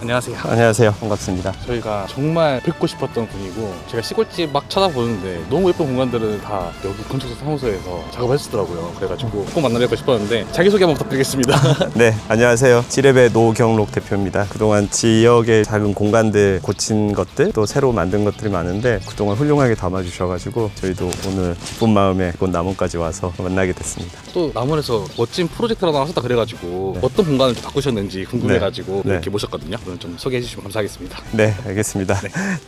안녕하세요. 안녕하세요. 반갑습니다. 저희가 정말 뵙고 싶었던 분이고 제가 시골집 막 찾아보는데 너무 예쁜 공간들을 다 여기 건축사 사무소에서 작업했었더라고요. 그래가지고 꼭 만나 뵙고 싶었는데 자기소개 한번 부탁드리겠습니다. 네, 안녕하세요. 지랩의 노경록 대표입니다. 그동안 지역의 작은 공간들 고친 것들 또 새로 만든 것들이 많은데 그동안 훌륭하게 담아주셔가지고 저희도 오늘 기쁜 마음에 곧 남원까지 와서 만나게 됐습니다. 또 남원에서 멋진 프로젝트를 하나 하셨다 그래가지고 어떤 공간을 좀 바꾸셨는지 궁금해가지고 네. 이렇게 모셨거든요. 오늘 좀 소개해 주시면 감사하겠습니다. 네, 알겠습니다.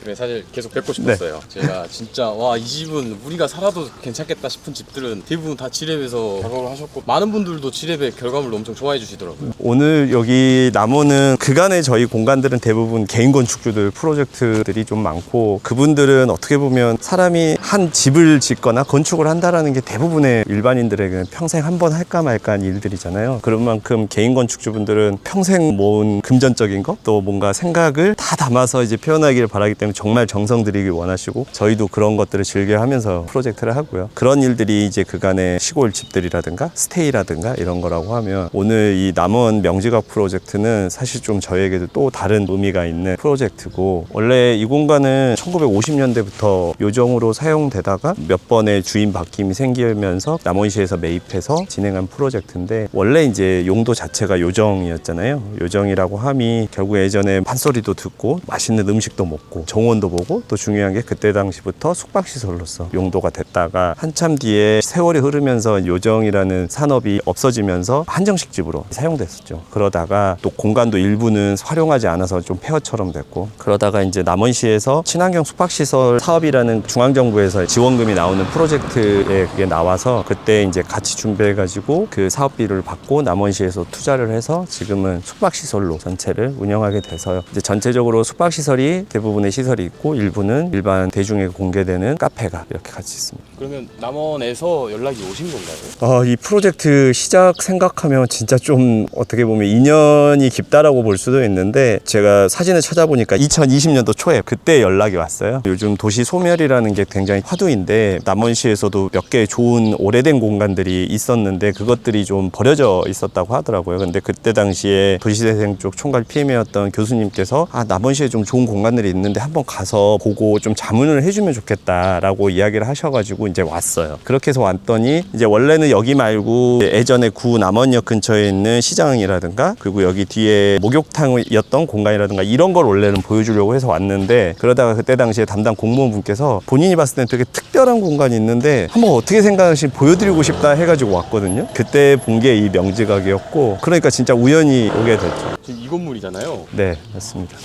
그래 사실 계속 뵙고 싶었어요. 제가 진짜 와 이 집은 우리가 살아도 괜찮겠다 싶은 집들은 대부분 다 지랩에서 작업을 하셨고 많은 분들도 지랩의 결과물을 엄청 좋아해 주시더라고요. 오늘 여기 남원은 그간의 저희 공간들은 대부분 개인 건축주들 프로젝트들이 좀 많고 그분들은 어떻게 보면 사람이 한 집을 짓거나 건축을 한다라는 게 대부분의 일반인들에게는 평생 한 번 할까 말까 한 일들이잖아요. 그런 만큼 개인 건축주분들은 평생 모은 금전적인 것 또 뭔가 생각을 다 담아서 이제 표현하기를 바라기 때문에 정말 정성 들이길 원하시고 저희도 그런 것들을 즐겨 하면서 프로젝트를 하고요. 그런 일들이 이제 그간의 시골 집들이라든가 스테이라든가 이런 거라고 하면 오늘 이 남원 명지각 프로젝트는 사실 좀 저에게도 또 다른 의미가 있는 프로젝트고 원래 이 공간은 1950년대부터 요정으로 사용되다가 몇 번의 주인 바뀜이 생기면서 남원시에서 매입해서 진행한 프로젝트인데 원래 이제 용도 자체가 요정이었잖아요. 요정이라고 함이 결국 예전에 판소리도 듣고 맛있는 음식도 먹고 정원도 보고 또 중요한 게 그때 당시부터 숙박시설로서 용도가 됐다가 한참 뒤에 세월이 흐르면서 요정이라는 산업이 없어지면서 한정식 집으로 사용됐었죠. 그러다가 또 공간도 일부는 활용하지 않아서 좀 폐허처럼 됐고 그러다가 이제 남원시에서 친환경 숙박시설 사업이라는 중앙정부에서 지원금이 나오는 프로젝트에 그게 나와서 그때 이제 같이 준비해가지고 그 사업비를 받고 남원시에서 투자를 해서 지금은 숙박시설로 전체를 운영하 게 돼서요. 이제 전체적으로 숙박시설이 대부분의 시설이 있고 일부는 일반 대중에 공개되는 카페가 이렇게 같이 있습니다. 그러면 남원에서 연락이 오신 건가요? 아, 이 프로젝트 시작 생각하면 진짜 좀 어떻게 보면 인연이 깊다라고 볼 수도 있는데 제가 사진을 찾아보니까 2020년도 초에 그때 연락이 왔어요. 요즘 도시 소멸이라는 게 굉장히 화두인데 남원시에서도 몇 개 좋은 오래된 공간들이 있었는데 그것들이 좀 버려져 있었다고 하더라고요. 근데 그때 당시에 도시재생 쪽 총괄 PM이었던 교수님께서 아, 남원시에 좀 좋은 공간들이 있는데 한번 가서 보고 좀 자문을 해주면 좋겠다라고 이야기를 하셔가지고 이제 왔어요. 그렇게 해서 왔더니 이제 원래는 여기 말고 예전에 구 남원역 근처에 있는 시장이라든가 그리고 여기 뒤에 목욕탕이었던 공간이라든가 이런 걸 원래는 보여주려고 해서 왔는데 그러다가 그때 당시에 담당 공무원분께서 본인이 봤을 땐 되게 특별한 공간이 있는데 한번 어떻게 생각하시는지 보여드리고 싶다 해가지고 왔거든요. 그때 본 게 이 명지각이었고 그러니까 진짜 우연히 오게 됐죠. 지금 이 건물이잖아요. 네, 맞습니다.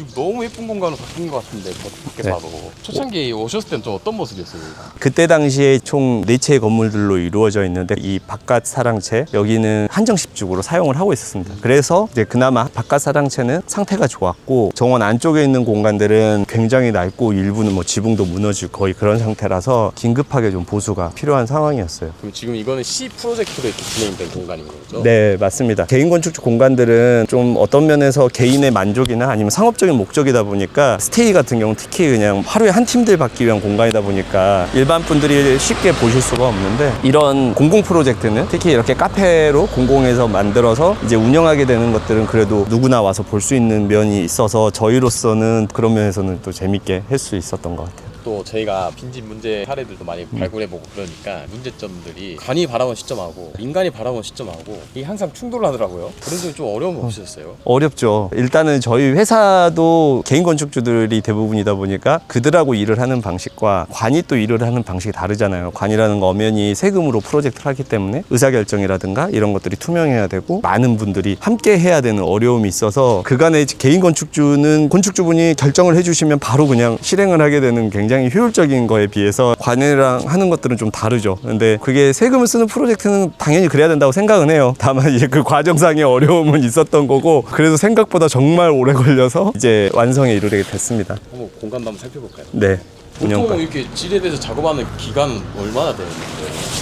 지금 너무 예쁜 공간으로 바뀐 것 같은데 밖에 네. 봐도 초창기에 오셨을 때는 좀 어떤 모습이었어요? 여기가? 그때 당시에 총네 채의 건물들로 이루어져 있는데 이 바깥 사랑채 여기는 한정식축으로 사용을 하고 있었습니다. 그래서 이제 그나마 바깥 사랑채는 상태가 좋았고 정원 안쪽에 있는 공간들은 굉장히 낡고 일부는 뭐 지붕도 무너지고 거의 그런 상태라서 긴급하게 좀 보수가 필요한 상황이었어요. 그럼 지금 이거는 C 프로젝트로 이렇게 진행된 공간인 거죠? 네, 맞습니다. 개인 건축 공간들은 좀 어떤 면에서 개인의 만족이나 아니면 상업적인 목적이다 보니까 스테이 같은 경우 특히 그냥 하루에 한 팀들 받기 위한 공간이다 보니까 일반 분들이 쉽게 보실 수가 없는데 이런 공공 프로젝트는 특히 이렇게 카페로 공공에서 만들어서 이제 운영하게 되는 것들은 그래도 누구나 와서 볼 수 있는 면이 있어서 저희로서는 그런 면에서는 또 재밌게 할 수 있었던 것 같아요. 또 저희가 빈집 문제 사례들도 많이 음. 발굴해보고 그러니까 문제점들이 관이 바라본 시점하고 인간이 바라본 시점하고 이게 항상 충돌하더라고요. 점이 좀 어려움 없으셨어요? 어렵죠. 일단은 저희 회사도 개인 건축주들이 대부분이다 보니까 그들하고 일을 하는 방식과 관이 또 일을 하는 방식이 다르잖아요. 관이라는 거 엄연히 세금으로 프로젝트를 하기 때문에 의사결정이라든가 이런 것들이 투명해야 되고 많은 분들이 함께 해야 되는 어려움이 있어서 그간의 개인 건축주는 건축주분이 결정을 해주시면 바로 그냥 실행을 하게 되는 굉장히 효율적인 거에 비해서 관이랑 하는 것들은 좀 다르죠. 근데 그게 세금을 쓰는 프로젝트는 당연히 그래야 된다고 생각은 해요. 다만 이제 그 과정상의 어려움은 있었던 거고 그래서 생각보다 정말 오래 걸려서 이제 완성에 이르게 됐습니다. 한번 공간도 한번 살펴볼까요? 네. 보통 5년간. 이렇게 지뢰에서 작업하는 기간은 얼마나 되는데?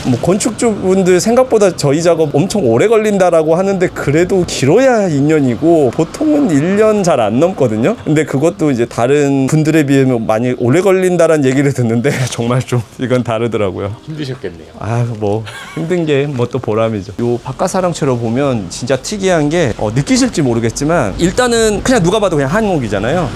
뭐 건축주분들 생각보다 저희 작업 엄청 오래 걸린다라고 하는데 그래도 길어야 2년이고 보통은 1년 잘 안 넘거든요. 근데 그것도 이제 다른 분들에 비하면 많이 오래 걸린다라는 얘기를 듣는데 정말 좀 이건 다르더라고요. 힘드셨겠네요. 아 뭐 힘든 게 뭐 또 보람이죠. 요 바깥사랑채로 보면 진짜 특이한 게 어, 느끼실지 모르겠지만 일단은 그냥 누가 봐도 그냥 한옥이잖아요.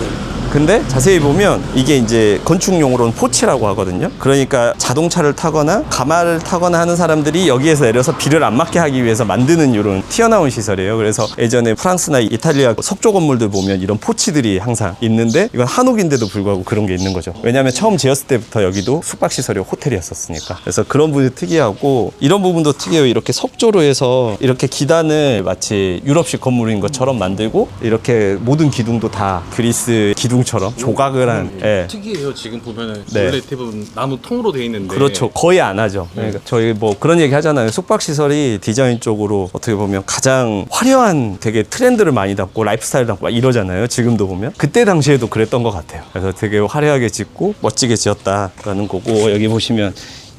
근데 자세히 보면 이게 이제 건축용으로는 포치라고 하거든요. 그러니까 자동차를 타거나 가마를 타거나 하는 사람들이 여기에서 내려서 비를 안 맞게 하기 위해서 만드는 이런 튀어나온 시설이에요. 그래서 예전에 프랑스나 이탈리아 석조 건물들 보면 이런 포치들이 항상 있는데 이건 한옥인데도 불구하고 그런 게 있는 거죠. 왜냐하면 처음 지었을 때부터 여기도 숙박시설이 호텔이었었으니까. 그래서 그런 부분이 특이하고 이런 부분도 특이해요. 이렇게 석조로 해서 이렇게 기단을 마치 유럽식 건물인 것처럼 만들고 이렇게 모든 기둥도 다 그리스 기둥 처럼 조각을 한 예. 특이해요. 지금 보면은 네. 원래 대부분 나무 통으로 돼 있는데 그렇죠. 거의 안 하죠. 그러니까 저희 뭐 그런 얘기 하잖아요. 숙박 시설이 디자인 쪽으로 어떻게 보면 가장 화려한 되게 트렌드를 많이 담고 라이프스타일 담고 막 이러잖아요. 지금도 보면. 그때 당시에도 그랬던 것 같아요. 그래서 되게 화려하게 짓고 멋지게 지었다라는 거고 여기 보시면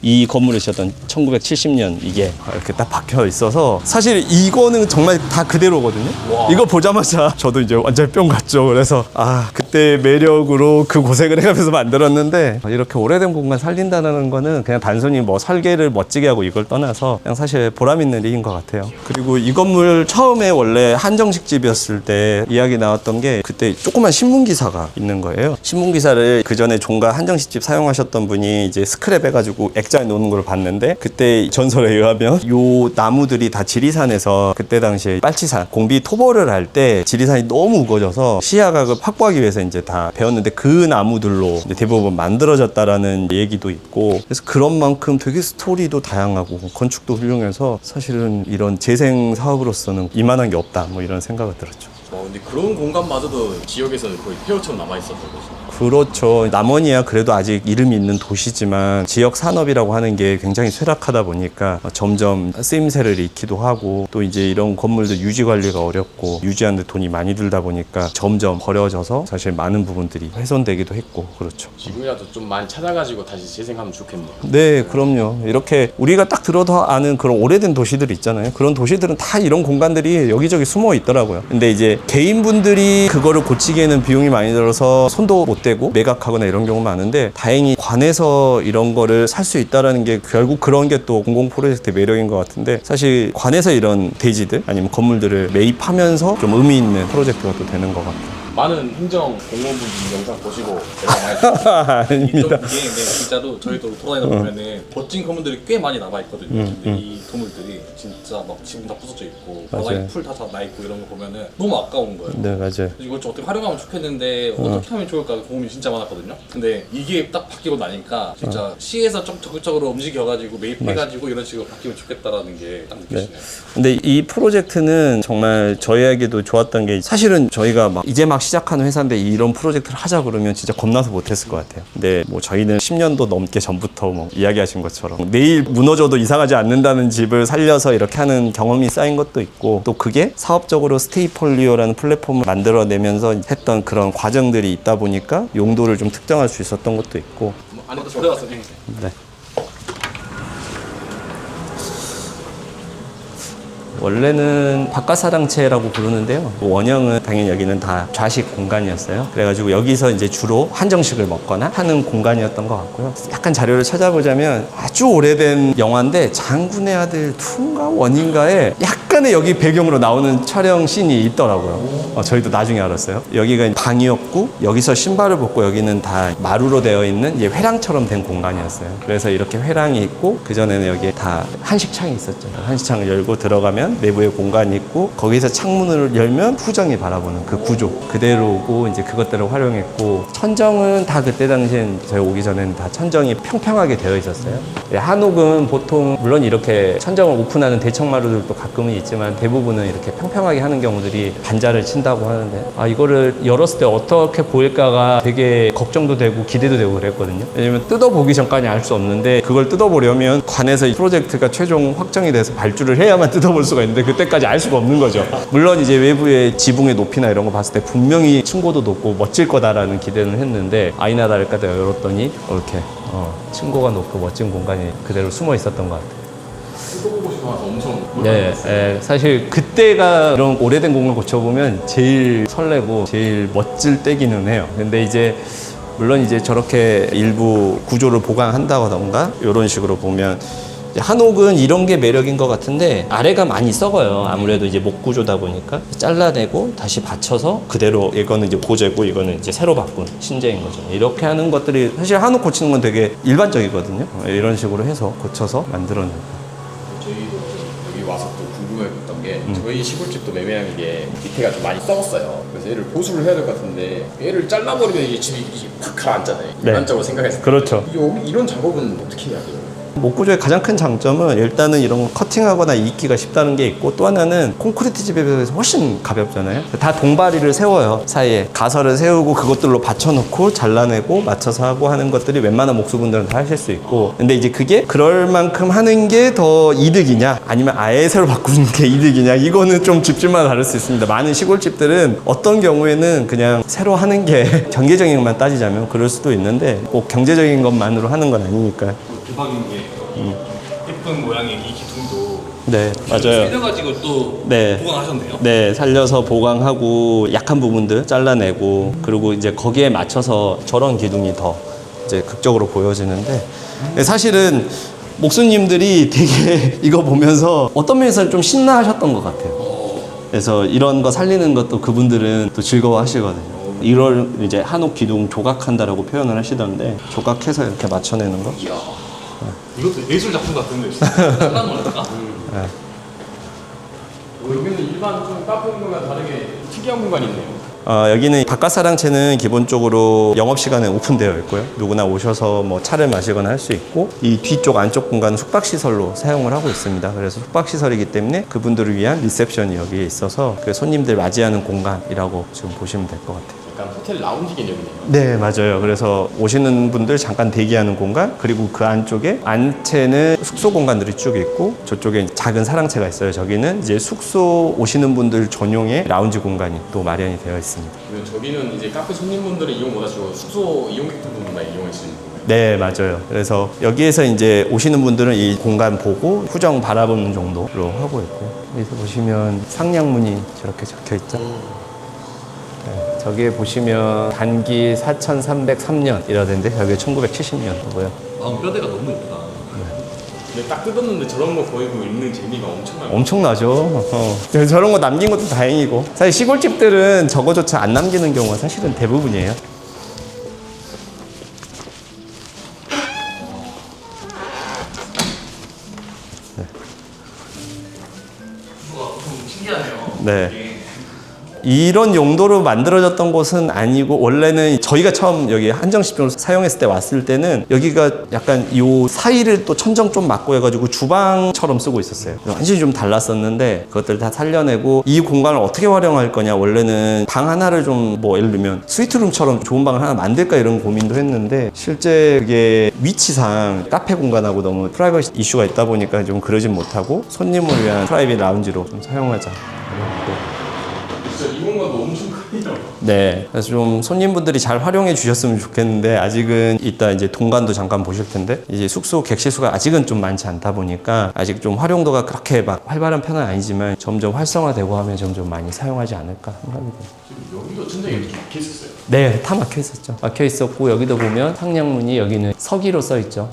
이 건물을 지었던 1970년 이게 이렇게 딱 박혀 있어서 사실 이거는 정말 다 그대로거든요. 이거 보자마자 저도 이제 완전 뿅 갔죠. 그래서 아 그때 매력으로 그 고생을 해가면서 만들었는데 이렇게 오래된 공간 살린다는 거는 그냥 단순히 뭐 설계를 멋지게 하고 이걸 떠나서 그냥 사실 보람 있는 일인 것 같아요. 그리고 이 건물 처음에 원래 한정식 집이었을 때 이야기 나왔던 게 그때 조그만 신문 기사가 있는 거예요. 신문 기사를 그 전에 종가 한정식 집 사용하셨던 분이 이제 스크랩 해가지고 액 자에 놓는 걸 봤는데 그때 전설에 의하면 요 나무들이 다 지리산에서 그때 당시에 빨치산 공비 토벌을 할 때 지리산이 너무 우거져서 시야각을 확보하기 위해서 이제 다 배웠는데 그 나무들로 이제 대부분 만들어졌다라는 얘기도 있고 그래서 그런 만큼 되게 스토리도 다양하고 건축도 훌륭해서 사실은 이런 재생 사업으로서는 이만한 게 없다 뭐 이런 생각을 들었죠. 어, 근데 그런 공간마저도 지역에서는 거의 폐허처럼 남아 있었던 거죠. 그렇죠. 남원이야 그래도 아직 이름이 있는 도시지만 지역 산업이라고 하는 게 굉장히 쇠락하다 보니까 점점 쓰임새를 잃기도 하고 또 이제 이런 건물들 유지 관리가 어렵고 유지하는데 돈이 많이 들다 보니까 점점 버려져서 사실 많은 부분들이 훼손되기도 했고 그렇죠. 지금이라도 좀 많이 찾아가지고 다시 재생하면 좋겠네요. 네, 그럼요. 이렇게 우리가 딱 들어도 아는 그런 오래된 도시들 있잖아요. 그런 도시들은 다 이런 공간들이 여기저기 숨어 있더라고요. 근데 이제 개인분들이 그거를 고치기에는 비용이 많이 들어서 손도 못 대고 매각하거나 이런 경우 많은데 다행히 관에서 이런 거를 살 수 있다라는 게 결국 그런 게 또 공공 프로젝트의 매력인 것 같은데 사실 관에서 이런 대지들 아니면 건물들을 매입하면서 좀 의미 있는 프로젝트가 또 되는 것 같아요. 많은 행정 공무원분들 영상 보시고 아닙니다. 이게 근데 진짜로 저희도 돌아다니다 보면은 멋진 건물들이 꽤 많이 남아 있거든요. 근데 이 건물들이 진짜 막 지금 다 부서져 있고 맞아요. 바닥에 풀다 나 있고 이런 거 보면은 너무 아까운 거예요. 네, 맞아요. 그래서 이걸 좀 어떻게 활용하면 좋겠는데 어떻게 하면 좋을까 고민이 진짜 많았거든요. 근데 이게 딱 바뀌고 나니까 진짜 시에서 좀 적극적으로 움직여가지고 매입해가지고 이런 식으로 바뀌면 좋겠다라는 게 딱 느껴지네요. 근데 이 프로젝트는 정말 저희에게도 좋았던 게 사실은 저희가 막 이제 막 시작하는 회사인데 이런 프로젝트를 하자 그러면 진짜 겁나서 못했을 것 같아요. 근데 뭐 저희는 10년도 넘게 전부터 뭐 이야기하신 것처럼 내일 무너져도 이상하지 않는다는 집을 살려서 이렇게 하는 경험이 쌓인 것도 있고 또 그게 사업적으로 스테이폴리오라는 플랫폼을 만들어내면서 했던 그런 과정들이 있다 보니까 용도를 좀 특정할 수 있었던 것도 있고 뭐 안에도 들어가서 네. 원래는 바깥사랑채라고 부르는데요. 원형은 당연히 여기는 다 좌식 공간이었어요. 그래가지고 여기서 이제 주로 한정식을 먹거나 하는 공간이었던 것 같고요. 약간 자료를 찾아보자면 아주 오래된 영화인데 장군의 아들 2인가 원인가에 약간 의 여기 배경으로 나오는 촬영 씬이 있더라고요. 어, 저희도 나중에 알았어요. 여기가 방이었고 여기서 신발을 벗고 여기는 다 마루로 되어 있는 이제 회랑처럼 된 공간이었어요. 그래서 이렇게 회랑이 있고 그 전에는 여기에 다 한식창이 있었죠. 한식창을 열고 들어가면 내부에 공간이 있고 거기서 창문을 열면 후정이 바라보는 그 구조 그대로고 이제 그것들을 활용했고 천정은 다 그때 당시엔 저희 오기 전에는 다 천정이 평평하게 되어 있었어요. 예, 한옥은 보통 물론 이렇게 천정을 오픈하는 대청마루들도 가끔은 있지만 대부분은 이렇게 평평하게 하는 경우들이 반자를 친다고 하는데 아 이거를 열었을 때 어떻게 보일까가 되게 걱정도 되고 기대도 되고 그랬거든요. 왜냐면 뜯어보기 전까지 알 수 없는데 그걸 뜯어보려면 관에서 이 프로젝트가 최종 확정이 돼서 발주를 해야만 뜯어볼 수가 있는데 그때까지 알 수가 없는 거죠. 물론 이제 외부의 지붕의 높이나 이런 거 봤을 때 분명히 층고도 높고 멋질 거다라는 기대는 했는데 아이나 다를까 내가 열었더니 이렇게 어, 층고가 높고 멋진 공간이 그대로 숨어 있었던 것 같아요. 뜯어보고 싶어 와서 엄청 네, 예, 사실 그때가 이런 오래된 공을 고쳐보면 제일 설레고 제일 멋질 때기는 해요. 근데 이제 물론 이제 저렇게 일부 구조를 보강한다던가 이런 식으로 보면 한옥은 이런 게 매력인 것 같은데 아래가 많이 썩어요. 아무래도 이제 목 구조다 보니까 잘라내고 다시 받쳐서 그대로 이거는 이제 고제고 이거는 이제 새로 바꾼 신제인 거죠. 이렇게 하는 것들이 사실 한옥 고치는 건 되게 일반적이거든요. 이런 식으로 해서 고쳐서 만들어내고. 저희도 여기 와서 또 궁금했던 게 저희 시골집도 매매한 게 밑에가 좀 많이 썩었어요. 그래서 얘를 보수를 해야 될 것 같은데 얘를 잘라버리면 이 집이 이팍 가라앉잖아요. 네. 일반적으로 생각했을 때. 그렇죠. 이- 이런 작업은 어떻게 해야 돼요? 목구조의 가장 큰 장점은 일단은 이런 거 커팅하거나 입기가 쉽다는 게 있고 또 하나는 콘크리트 집에 비해서 훨씬 가볍잖아요. 다 동바리를 세워요. 사이에 가설을 세우고 그것들로 받쳐놓고 잘라내고 맞춰서 하고 하는 것들이 웬만한 목수분들은 다 하실 수 있고 근데 이제 그게 그럴 만큼 하는 게 더 이득이냐 아니면 아예 새로 바꾸는 게 이득이냐 이거는 좀 집집마다 다를 수 있습니다. 많은 시골집들은 어떤 경우에는 그냥 새로 하는 게 경제적인 것만 따지자면 그럴 수도 있는데 꼭 경제적인 것만으로 하는 건 아니니까. 대박인 게 예쁜 모양의 이 기둥도 네, 맞아요. 살려가지고 또 네. 보강하셨네요. 네, 살려서 보강하고 약한 부분들 잘라내고 그리고 이제 거기에 맞춰서 저런 기둥이 더 이제 극적으로 보여지는데 사실은 목수님들이 되게 이거 보면서 어떤 면에서는 좀 신나하셨던 것 같아요. 그래서 이런 거 살리는 것도 그분들은 또 즐거워하시거든요. 이걸 이제 한옥 기둥 조각한다라고 표현을 하시던데 조각해서 이렇게 맞춰내는 거. 이 것도 예술 작품 같은데 진짜 잘라놓을까? 어, 여기는 일반 좀 카페 공간과 다르게 특이한 공간이 있네요. 어, 여기는 바깥 사랑채는 기본적으로 영업 시간에 오픈되어 있고요. 누구나 오셔서 뭐 차를 마시거나 할 수 있고 이 뒤쪽 안쪽 공간은 숙박 시설로 사용을 하고 있습니다. 그래서 숙박 시설이기 때문에 그분들을 위한 리셉션이 여기에 있어서 그 손님들 맞이하는 공간이라고 지금 보시면 될 것 같아요. 약간 호텔 라운지 개념이네요. 네, 맞아요. 그래서 오시는 분들 잠깐 대기하는 공간, 그리고 그 안쪽에 안채는 숙소 공간들이 쭉 있고, 저쪽에 작은 사랑채가 있어요. 저기는 이제 숙소 오시는 분들 전용의 라운지 공간이 또 마련이 되어 있습니다. 그리고 저기는 이제 카페 손님분들은 이용 못하시고 숙소 이용객분들만 이용하시는 거예요. 네, 맞아요. 그래서 여기에서 이제 오시는 분들은 이 공간 보고 후정 바라보는 정도로 하고 있고, 여기서 보시면 상량문이 저렇게 적혀 있죠. 네, 저기에 보시면 단기 4,303년 이라던데 여기 1970년도고요. 아 뼈대가 너무 예쁘다. 근데 딱 뜯었는데 저런 거 보이고 읽는 재미가 엄청나요. 엄청나죠. 어. 저런 거 남긴 것도 다행이고. 사실 시골집들은 저거조차 안 남기는 경우가 사실은 대부분이에요. 좀 신기하네요. 네. 이런 용도로 만들어졌던 곳은 아니고 원래는 저희가 처음 여기 한정식품을 사용했을 때 왔을 때는 여기가 약간 요 사이를 또 천정 좀 막고 해가지고 주방처럼 쓰고 있었어요. 완전히 좀 달랐었는데 그것들 다 살려내고 이 공간을 어떻게 활용할 거냐 원래는 방 하나를 좀 뭐 예를 들면 스위트룸처럼 좋은 방을 하나 만들까 이런 고민도 했는데 실제 그게 위치상 카페 공간하고 너무 프라이버시 이슈가 있다 보니까 좀 그러진 못하고 손님을 위한 프라이빗 라운지로 좀 사용하자. 진짜 이 공간도 엄청 크 네. 그래서 좀 손님분들이 잘 활용해 주셨으면 좋겠는데 아직은 이따 이제 동관도 잠깐 보실 텐데 이제 숙소 객실 수가 아직은 좀 많지 않다 보니까 아직 좀 활용도가 그렇게 막 활발한 편은 아니지만 점점 활성화되고 하면 점점 많이 사용하지 않을까 생각이 듭니다. 여기도 천장이 막혀 있었어요. 네, 다 막혀 있었죠. 막혀 있었고 여기도 보면 상량문이 여기는 서기로 써 있죠.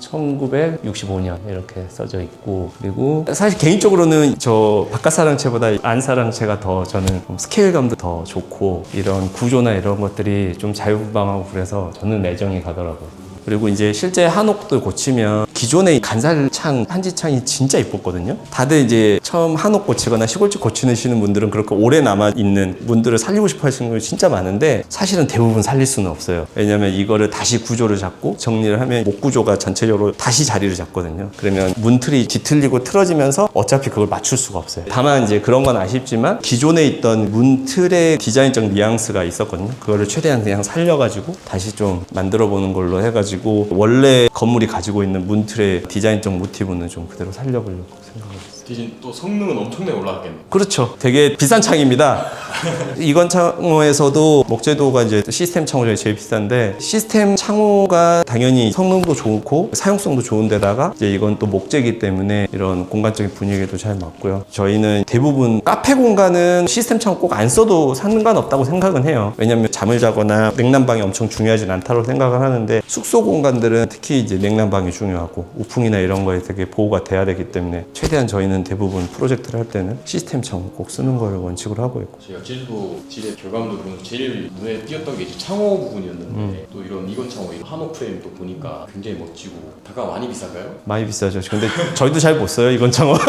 1965년 이렇게 써져 있고 그리고 사실 개인적으로는 저 바깥 사랑채보다 안 사랑채가 더 저는 좀 스케일감도 더 좋고 이런 구조나 이런 것들이 좀 자유분방하고 그래서 저는 애정이 가더라고요. 그리고 이제 실제 한옥들 고치면 기존의 간살창, 한지창이 진짜 이뻤거든요. 다들 이제 처음 한옥 고치거나 시골집 고치시는 분들은 그렇게 오래 남아 있는 분들을 살리고 싶어 하시는 분이 진짜 많은데 사실은 대부분 살릴 수는 없어요. 왜냐면 이거를 다시 구조를 잡고 정리를 하면 목 구조가 전체적으로 다시 자리를 잡거든요. 그러면 문틀이 뒤틀리고 틀어지면서 어차피 그걸 맞출 수가 없어요. 다만 이제 그런 건 아쉽지만 기존에 있던 문틀의 디자인적 뉘앙스가 있었거든요. 그거를 최대한 그냥 살려가지고 다시 좀 만들어 보는 걸로 해가지고 원래 건물이 가지고 있는 문틀의 디자인적 모티브는 좀 그대로 살려보려고 있어요. 대신 또 성능은 엄청나게 올라갔겠네. 그렇죠. 되게 비싼 창입니다. 이건 창호에서도 목재도가 이제 시스템 창호 중에 제일 비싼데 시스템 창호가 당연히 성능도 좋고 사용성도 좋은데다가 이제 이건 또 목재이기 때문에 이런 공간적인 분위기에도 잘 맞고요. 저희는 대부분 카페 공간은 시스템 창호 꼭 안 써도 상관없다고 생각은 해요. 왜냐면 잠을 자거나 냉난방이 엄청 중요하진 않다고 생각을 하는데 숙소 공간들은 특히 이제 냉난방이 중요하고 우풍이나 이런 거에 되게 보호가 돼야 되기 때문에 최대한 저희는 대부분 프로젝트를 할 때는 시스템 창호 꼭 쓰는 걸 원칙으로 하고 있고 제가 제주도 지뢰 결과물도 보면서 제일 눈에 띄었던 게 이제 창호 부분이었는데 또 이런 이건 창호 이런 한옥 프레임 또 보니까 굉장히 멋지고 다가 많이 비싼가요? 많이 비싸죠. 근데 저희도 잘 못 써요 이건 창호.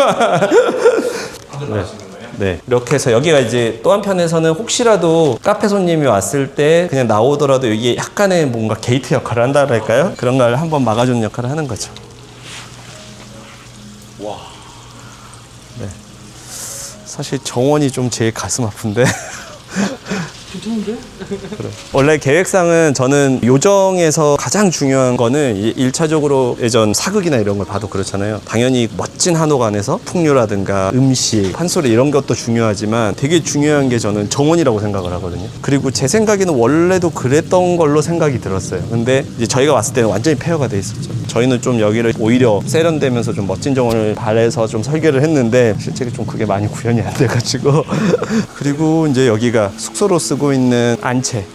다들 나시는 거예요? 네. 이렇게 해서 여기가 이제 또 한편에서는 혹시라도 카페 손님이 왔을 때 그냥 나오더라도 여기에 약간의 뭔가 게이트 역할을 한다랄까요? 그런 걸 한번 막아주는 역할을 하는 거죠. 사실 정원이 좀 제일 가슴 아픈데. 괜찮은데? 원래 계획상은 저는 요정에서 가장 중요한 거는 이- 일차적으로 예전 사극이나 이런 걸 봐도 그렇잖아요. 당연히 멋진 한옥 안에서 풍류라든가 음식, 판소리 이런 것도 중요하지만 되게 중요한 게 저는 정원이라고 생각을 하거든요. 그리고 제 생각에는 원래도 그랬던 걸로 생각이 들었어요. 근데 이제 저희가 왔을 때는 완전히 폐허가 돼 있었죠. 저희는 좀 여기를 오히려 세련되면서 좀 멋진 정원을 바래서 좀 설계를 했는데 실제로 좀 그게 많이 구현이 안 돼가지고 그리고 이제 여기가 숙소로 쓰고 있는 안채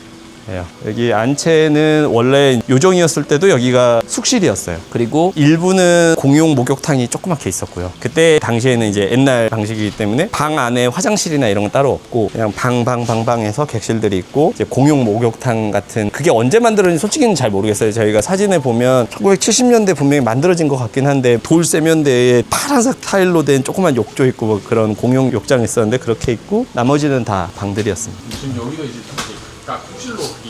예요. 여기 안채는 원래 요정이었을 때도 여기가 숙실이었어요. 그리고 일부는 공용 목욕탕이 조그맣게 있었고요. 그때 당시에는 이제 옛날 방식이기 때문에 방 안에 화장실이나 이런 건 따로 없고 그냥 방 방 방 방에서 객실들이 있고 이제 공용 목욕탕 같은 그게 언제 만들어진지 솔직히는 잘 모르겠어요. 저희가 사진에 보면 1970년대 분명히 만들어진 것 같긴 한데 돌 세면대에 파란색 타일로 된 조그만 욕조 있고 뭐 그런 공용 욕장이 있었는데 그렇게 있고 나머지는 다 방들이었습니다. 지금 여기가 이제 딱 호실로 바뀐 거죠?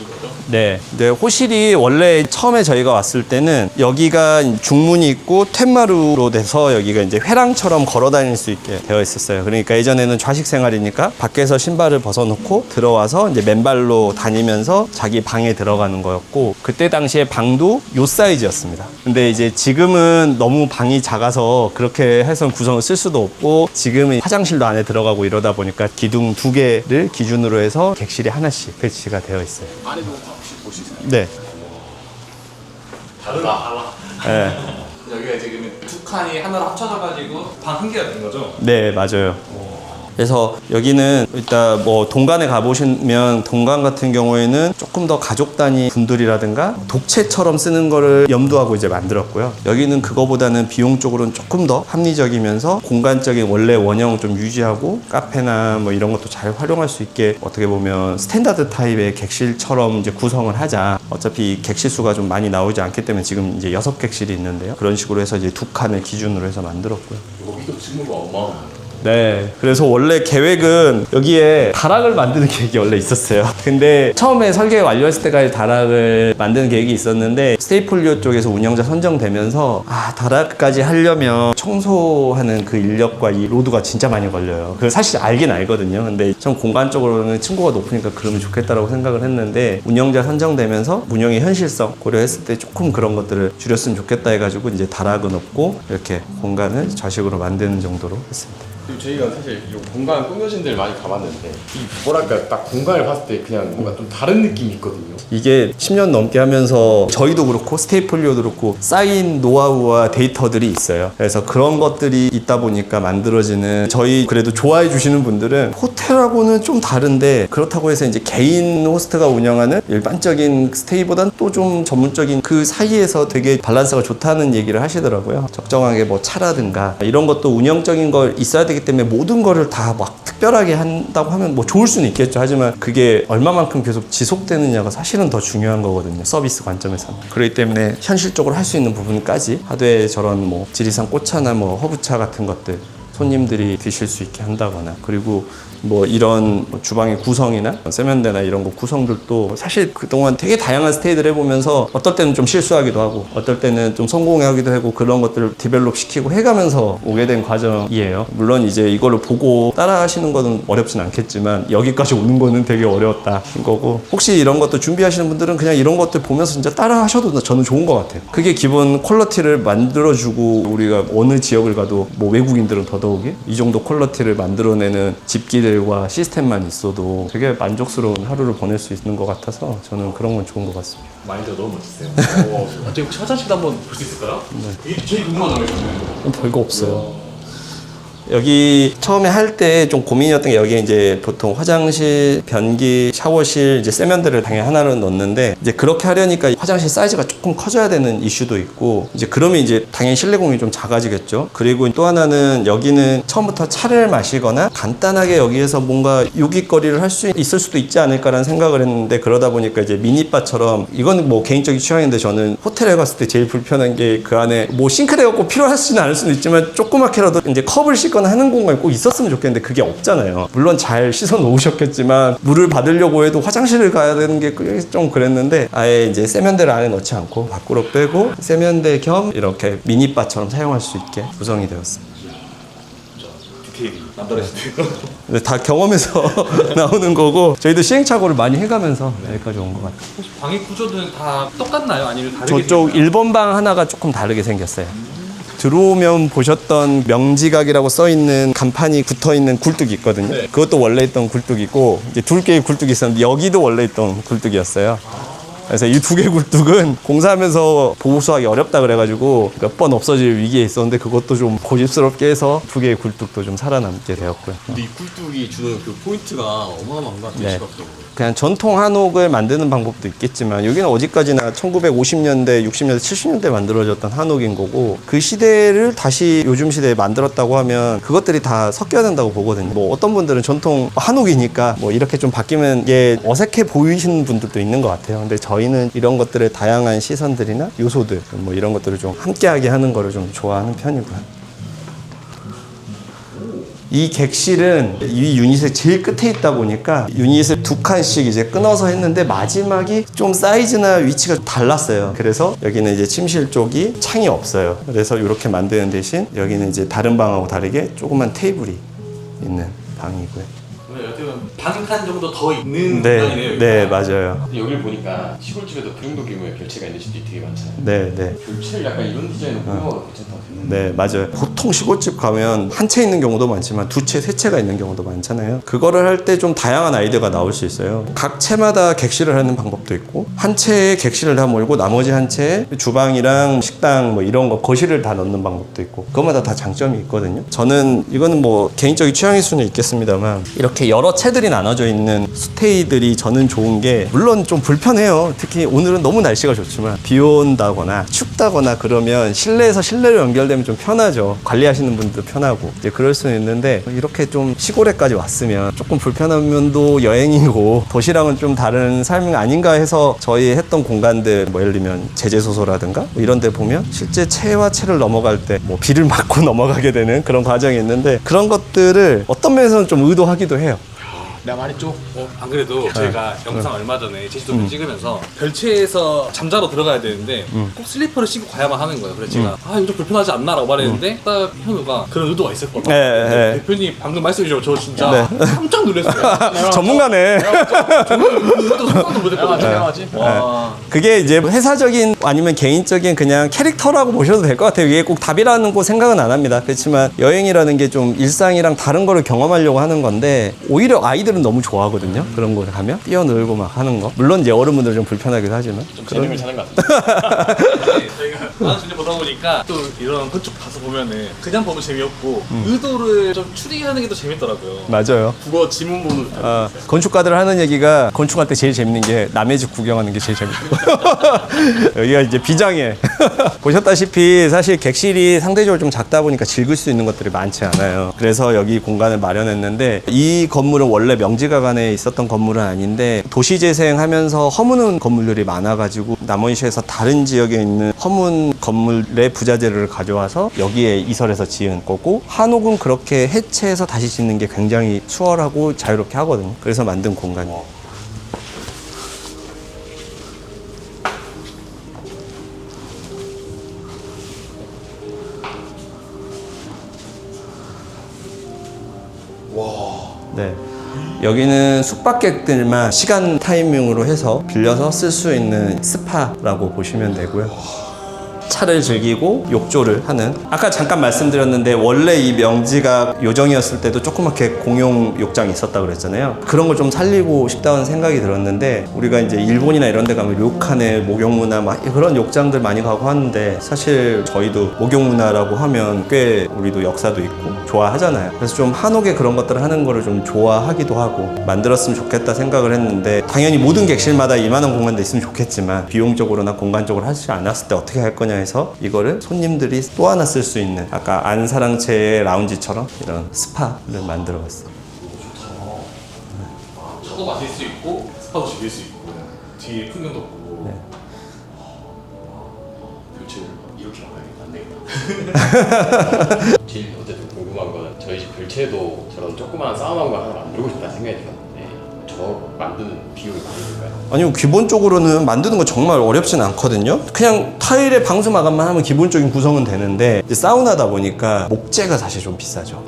네. 네, 호실이 원래 처음에 저희가 왔을 때는 여기가 중문이 있고 텐마루로 돼서 여기가 이제 회랑처럼 걸어 다닐 수 있게 되어 있었어요. 그러니까 예전에는 좌식 생활이니까 밖에서 신발을 벗어놓고 들어와서 이제 맨발로 다니면서 자기 방에 들어가는 거였고 그때 당시에 방도 요 사이즈였습니다. 근데 이제 지금은 너무 방이 작아서 그렇게 해서 구성을 쓸 수도 없고 지금은 화장실도 안에 들어가고 이러다 보니까 기둥 두 개를 기준으로 해서 객실이 하나씩 배치가 되어 있어요. 안에도 볼 수 있어요? 네. 다르다 달라 네. 여기가 지금 두 칸이 하나로 합쳐져가지고 방 한 개가 된 거죠? 네, 맞아요. 그래서 여기는 일단 뭐 동간에 가보시면 동간 같은 경우에는 조금 더 가족 단위 분들이라든가 독채처럼 쓰는 거를 염두하고 이제 만들었고요. 여기는 그거보다는 비용적으로는 조금 더 합리적이면서 공간적인 원래 원형 좀 유지하고 카페나 뭐 이런 것도 잘 활용할 수 있게 어떻게 보면 스탠다드 타입의 객실처럼 이제 구성을 하자. 어차피 객실 수가 좀 많이 나오지 않기 때문에 지금 이제 여섯 객실이 있는데요. 그런 식으로 해서 이제 두 칸을 기준으로 해서 만들었고요. 여기도 층무가 어마어마해요 네. 그래서 원래 계획은 여기에 다락을 만드는 계획이 원래 있었어요. 근데 처음에 설계 완료했을 때까지 다락을 만드는 계획이 있었는데 스테이플리오 쪽에서 운영자 선정되면서 아, 다락까지 하려면 청소하는 그 인력과 이 로드가 진짜 많이 걸려요. 그걸 사실 알긴 알거든요. 근데 좀 공간적으로는 층고가 높으니까 그러면 좋겠다라고 생각을 했는데 운영자 선정되면서 운영의 현실성 고려했을 때 조금 그런 것들을 줄였으면 좋겠다 해가지고 이제 다락은 없고 이렇게 공간을 좌식으로 만드는 정도로 했습니다. 그리고 저희가 사실 이 공간 꾸며진 데를 많이 가봤는데 이 뭐랄까 딱 공간을 봤을 때 그냥 뭔가 좀 다른 느낌이 있거든요 이게 10년 넘게 하면서 저희도 그렇고 스테이플리오도 그렇고 쌓인 노하우와 데이터들이 있어요. 그래서 그런 것들이 있다 보니까 만들어지는 저희 그래도 좋아해 주시는 분들은 호텔하고는 좀 다른데 그렇다고 해서 이제 개인 호스트가 운영하는 일반적인 스테이보단 또 좀 전문적인 그 사이에서 되게 밸런스가 좋다는 얘기를 하시더라고요. 적정하게 뭐 차라든가 이런 것도 운영적인 걸 있어야 되기 하기 때문에 모든 거를 다 막 특별하게 한다고 하면 뭐 좋을 수는 있겠죠. 하지만 그게 얼마만큼 계속 지속되느냐가 사실은 더 중요한 거거든요. 서비스 관점에서는. 그렇기 때문에 현실적으로 할 수 있는 부분까지 하되 저런 뭐 지리산 꽃차나 뭐 허브차 같은 것들 손님들이 드실 수 있게 한다거나 그리고 뭐 이런 뭐 주방의 구성이나 세면대나 이런 거 구성들도 사실 그동안 되게 다양한 스테이를 해보면서 어떨 때는 좀 실수하기도 하고 어떨 때는 좀 성공하기도 하고 그런 것들을 디벨롭 시키고 해가면서 오게 된 과정이에요. 물론 이제 이거를 보고 따라 하시는 거는 어렵진 않겠지만 여기까지 오는 거는 되게 어려웠다 거고 혹시 이런 것도 준비하시는 분들은 그냥 이런 것들 보면서 진짜 따라 하셔도 저는 좋은 것 같아요. 그게 기본 퀄러티를 만들어주고 우리가 어느 지역을 가도 뭐 외국인들은 더더욱이 이 정도 퀄러티를 만들어내는 집기 들과 시스템만 있어도 되게 만족스러운 하루를 보낼 수 있는 것 같아서 저는 그런 건 좋은 것 같습니다. 마인드가 너무. 어, 갑자기 혹시 화장실도 한번 볼 수 있을까요? 네. 이게 제일 궁금하잖아요. 저는. 별거 없어요. 여기 처음에 할 때 좀 고민이었던 게 여기 이제 보통 화장실, 변기, 샤워실 이제 세면대를 당연히 하나는 넣는데 이제 그렇게 하려니까 화장실 사이즈가 조금 커져야 되는 이슈도 있고 이제 그러면 이제 당연히 실내 공간이 좀 작아지겠죠. 그리고 또 하나는 여기는 처음부터 차를 마시거나 간단하게 여기에서 뭔가 요깃거리를 할 수 있을 수도 있지 않을까라는 생각을 했는데 그러다 보니까 이제 미니바처럼 이건 뭐 개인적인 취향인데 저는 호텔에 갔을 때 제일 불편한 게 그 안에 뭐 싱크대가 꼭 필요하지는 않을 수는 있지만 조그맣게라도 이제 컵을 씻거나 하는 공간이 꼭 있었으면 좋겠는데 그게 없잖아요. 물론 잘 씻어 놓으셨겠지만 물을 받으려고 해도 화장실을 가야 되는 게 좀 그랬는데 아예 이제 세면대를 안에 넣지 않고 밖으로 빼고 세면대 겸 이렇게 미니바처럼 사용할 수 있게 구성이 되었습니다. 근데 다 경험에서 나오는 거고 저희도 시행착오를 많이 해가면서 여기까지 온 것 같아요. 혹시 방의 구조는 다 똑같나요? 아니면 다르게? 저쪽 생겼나요? 1번 방 하나가 조금 다르게 생겼어요. 들어오면 보셨던 명지각이라고 써 있는 간판이 붙어 있는 굴뚝이 있거든요. 네. 그것도 원래 있던 굴뚝이고 이제 둘 개의 굴뚝이 있었는데 여기도 원래 있던 굴뚝이었어요. 그래서 이 두 개 굴뚝은 공사하면서 보수하기 어렵다 그래가지고 몇 번 없어질 위기에 있었는데 그것도 좀 고집스럽게 해서 두 개의 굴뚝도 좀 살아남게 되었고요. 근데 이 굴뚝이 주는 그 포인트가 어마어마한 것 같아요. 네. 시각적으로. 그냥 전통 한옥을 만드는 방법도 있겠지만 여기는 어디까지나 1950년대, 60년대, 70년대 만들어졌던 한옥인 거고 그 시대를 다시 요즘 시대에 만들었다고 하면 그것들이 다 섞여야 된다고 보거든요. 뭐 어떤 분들은 전통 한옥이니까 뭐 이렇게 좀 바뀌면 이게 어색해 보이시는 분들도 있는 것 같아요. 근데 저희 는 이런 것들의 다양한 시선들이나 요소들 뭐 이런 것들을 좀 함께하게 하는 거를 좀 좋아하는 편이고요. 이 객실은 이 유닛의 제일 끝에 있다 보니까 유닛을 두 칸씩 이제 끊어서 했는데 마지막이 좀 사이즈나 위치가 달랐어요. 그래서 여기는 이제 침실 쪽이 창이 없어요. 그래서 이렇게 만드는 대신 여기는 이제 다른 방하고 다르게 조그만 테이블이 있는 방이고요. 네, 어떻게 반칸 정도 더 있는 네, 공간이네요. 네, 여기가. 맞아요. 근데 여기를 보니까 시골집에도 그 정도 규모의 별채가 있는 집들이 되게 많잖아요. 네, 네. 별채를 약간 이런 디자인으로 꾸며도 괜찮다고 생각해요. 네, 맞아요. 보통 시골집 가면 한 채 있는 경우도 많지만 두 채, 세 채가 있는 경우도 많잖아요. 그거를 할 때 좀 다양한 아이디어가 나올 수 있어요. 각 채마다 객실을 하는 방법도 있고, 한 채에 객실을 다 몰고 나머지 한 채에 주방이랑 식당 뭐 이런 거, 거실을 다 넣는 방법도 있고, 그것마다 다 장점이 있거든요. 저는 이거는 뭐 개인적인 취향일 수는 있겠습니다만, 이렇게 여러 채들이 나눠져 있는 스테이들이 저는 좋은 게, 물론 좀 불편해요. 특히 오늘은 너무 날씨가 좋지만, 비 온다거나 춥다거나 그러면 실내에서 실내로 연결되면 좀 편하죠. 관리하시는 분도 편하고 이제 그럴 수는 있는데 이렇게 좀 시골에까지 왔으면 조금 불편한 면도 여행이고 도시랑은 좀 다른 삶이 아닌가 해서 저희 했던 공간들 뭐 예를 들면 제재소소라든가 뭐 이런 데 보면 실제 채와 채를 넘어갈 때 뭐 비를 맞고 넘어가게 되는 그런 과정이 있는데 그런 것들을 어떤 면에서는 좀 의도하기도 해요. 내가 말했죠. 어, 안 그래도 저희가 영상 얼마 전에 제주도를 찍으면서 별채에서 잠자러 들어가야 되는데 꼭 슬리퍼를 신고 가야만 하는 거예요. 그래서 제가 아 이거 좀 불편하지 않나라고 말했는데 딱 현우가 그런 의도가 있을 거다. 네, 네. 대표님 방금 말씀해 주셔서 저 진짜 깜짝 놀랐어요. 전문가네. 저도 상상도 못했거든요. 촬영하지? 와. 그게 이제 회사적인 아니면 개인적인 그냥 캐릭터라고 보셔도 될 것 같아요. 이게 꼭 답이라는 거 생각은 안 합니다. 그렇지만 여행이라는 게 좀 일상이랑 다른 거를 경험하려고 하는 건데 오히려 아이들 은 너무 좋아하거든요. 그런 거 가면 뛰어놀고 막 하는 거. 물론 이제 어른분들은 좀 불편하기도 하지만 좀 재능을 찾는 것 같아요. 저희가 주제 보다 보니까 또 이런 건축 가서 보면은 그냥 보면 재미없고 의도를 좀 추리하는 게 더 재밌더라고요. 맞아요. 국어 지문 보는 듯한 어, 건축가들 하는 얘기가 건축할 때 제일 재밌는 게 남의 집 구경하는 게 제일 재밌고 여기가 이제 비장해 보셨다시피 사실 객실이 상대적으로 좀 작다 보니까 즐길 수 있는 것들이 많지 않아요. 그래서 여기 공간을 마련했는데 이 건물은 원래 명지가간에 있었던 건물은 아닌데 도시재생하면서 허무는 건물들이 많아가지고 남원시에서 다른 지역에 있는 허문 건물의 부자재를 가져와서 여기에 이설해서 지은 거고 한옥은 그렇게 해체해서 다시 짓는 게 굉장히 수월하고 자유롭게 하거든요. 그래서 만든 공간이에요. 네. 여기는 숙박객들만 시간 타이밍으로 해서 빌려서 쓸 수 있는 스파라고 보시면 되고요. 차를 즐기고 욕조를 하는. 아까 잠깐 말씀드렸는데 원래 이 명지가 요정이었을 때도 조그맣게 공용 욕장이 있었다 그랬잖아요. 그런 걸 좀 살리고 싶다는 생각이 들었는데 우리가 이제 일본이나 이런 데 가면 료칸에 목욕문화 막 그런 욕장들 많이 가고 하는데 사실 저희도 목욕문화라고 하면 꽤 우리도 역사도 있고 좋아하잖아요. 그래서 좀 한옥에 그런 것들을 하는 거를 좀 좋아하기도 하고 만들었으면 좋겠다 생각을 했는데 당연히 모든 객실마다 이만한 공간도 있으면 좋겠지만 비용적으로나 공간적으로 하지 않았을 때 어떻게 할 거냐 해서 이거를 손님들이 또 하나 쓸 수 있는 아까 안사랑채의 라운지처럼 이런 스파를 만들어 봤어요. 차도 마실 수 있고 스파도 즐길 수 있고 뒤에 풍경도 보고. 네. 별채를 이렇게 막아야겠다 안 되겠다. 제일 어쨌든 궁금한 건 저희 집 별채도 저런 조그마한 싸움한 거 하나 만들고 싶다는 생각이 들었는 데저 만드는 비용이 많이 들까요? 아니요 기본적으로는 만드는 거 정말 어렵진 않거든요 그냥 타일에 방수 마감만 하면 기본적인 구성은 되는데 이제 사우나다 보니까 목재가 사실 좀 비싸죠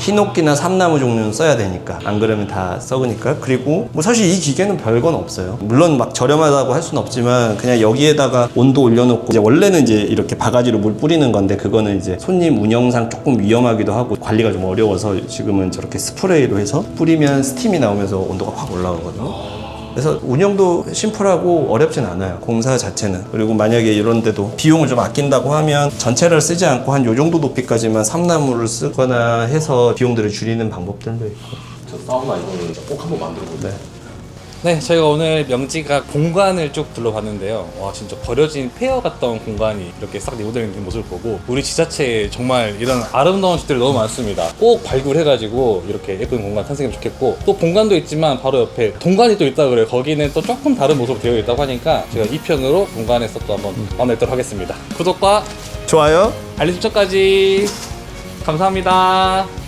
흰옥기나 삼나무 종류는 써야 되니까. 안 그러면 다 썩으니까. 그리고 뭐 사실 이 기계는 별건 없어요. 물론 막 저렴하다고 할 수는 없지만 그냥 여기에다가 온도 올려놓고 이제 원래는 이제 이렇게 바가지로 물 뿌리는 건데 그거는 이제 손님 운영상 조금 위험하기도 하고 관리가 좀 어려워서 지금은 저렇게 스프레이로 해서 뿌리면 스팀이 나오면서 온도가 확 올라오거든요 그래서 운영도 심플하고 어렵진 않아요. 공사 자체는. 그리고 만약에 이런 데도 비용을 좀 아낀다고 하면 전체를 쓰지 않고 한 요 정도 높이까지만 삼나무를 쓰거나 해서 비용들을 줄이는 방법들도 있고. 저 사우나 이거는 꼭 한번 만들어보고 네. 네, 저희가 오늘 명지가 공간을 쭉 둘러봤는데요. 와, 진짜 버려진 폐허 같던 공간이 이렇게 싹 리모델링 모습을 보고 우리 지자체에 정말 이런 아름다운 집들이 너무 많습니다. 꼭 발굴해가지고 이렇게 예쁜 공간 탄생하면 좋겠고 또 본관도 있지만 바로 옆에 동관이 또 있다 그래요. 거기는 또 조금 다른 모습으로 되어 있다고 하니까 제가 2편으로 동관에서 또 한번 만나뵙도록 하겠습니다. 구독과 좋아요. 알림 설정까지 감사합니다.